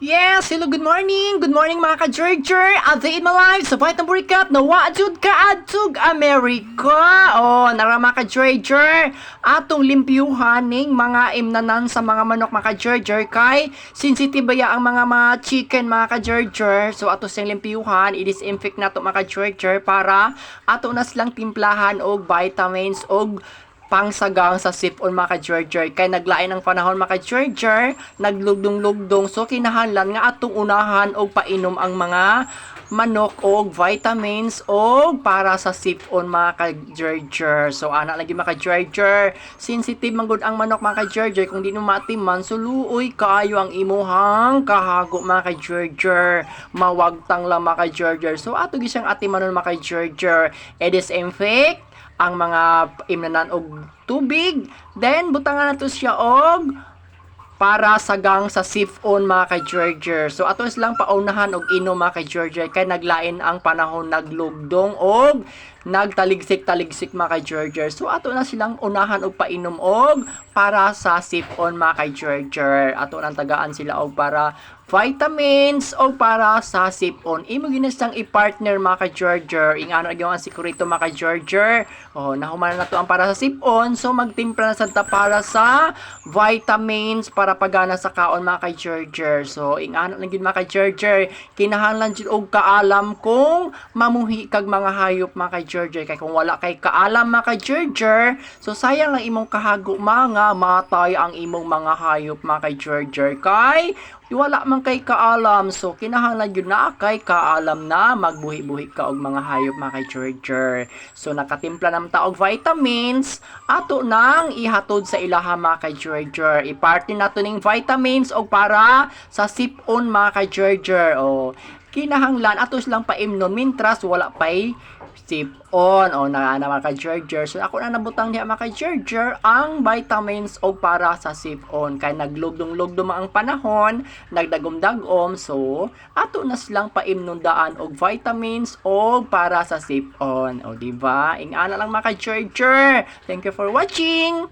Yes, hello, good morning. Good morning mga ka-Georger. At in my life, sa fight ng burikat na waadjud ka adtug Amerika. Oh, nara mga ka-Georger. Atong limpyuhan ning mga imnanan sa mga manok mga ka-Georger kay sensitive baya ang mga mga chicken mga ka-Georger. So ato siyang limpyuhan, i-disinfect na to mga ka-Georger para ato na silang timplahan og vitamins og pangsagang sa sipon mga ka-Georger. Kay naglain ang panahon mga ka-Georger, naglugdong-lugdong. So kinahanglan nga atong unahan og painom ang mga manok og vitamins og para sa sipon mga ka-Georger. So ana lagi mga ka-Georger. Sensitive man gud ang manok mga ka-Georger kung di matiman so luoy kaayo ang imuhang kahago mga ka-Georger. Mawagtang lang mga ka-Georger. So ato gisang atimanon mga ka-Georger. E-disinfect ang mga imnanan og tubig then butangan nato siya og para sagang sa sipon mga ka-Georger. So ato silang paunahan og inom mga ka-Georger kay naglain ang panahon naglugdong og nagtaligsik-taligsik mga ka-Georger. So ato na silang unahan og painom og para sa sipon mga ka-Georger. Ato nang tagaan sila og para vitamins o para sa sipon. Imo ginastang i-partner mga ka-Georger. Ingano gyud ang sikurito mga ka-Georger. Oh, nahuman na to ang para sa sipon. So magtimpla na sad para sa vitamins para pagana sa kaon mga ka-Georger. So ingano lang gyud mga ka-Georger. Kinahanglan jud og kaalam kung mamuhi kag mga hayop mga ka-Georger. Kay kung wala kay kaalam mga ka-Georger, so sayang lang imong kahago mga matay ang imong mga hayop mga ka-Georger. Kay wala kay kaalam. So kinahanglan yun na kay kaalam na magbuhi-buhi ka og mga hayop mga kay Georger so nakatimpla nam ta og vitamins. Ato nang ihatod sa ilaha mga kay Georger iparty nato ning vitamins og para sa sipon mga kay Georger o kinahanglan. Ato silang paimnon mintras wala pay sip on o na na mga ka-Georger. So ako na nabutang niya mga ka-Georger ang vitamins o para sa sip on. Kaya naglugdong-lugdong ang panahon, nagdagom-dagom. So ato na silang paimnundaan og vitamins o para sa sip on. O di ba? Ingana lang mga ka-Georger. Thank you for watching.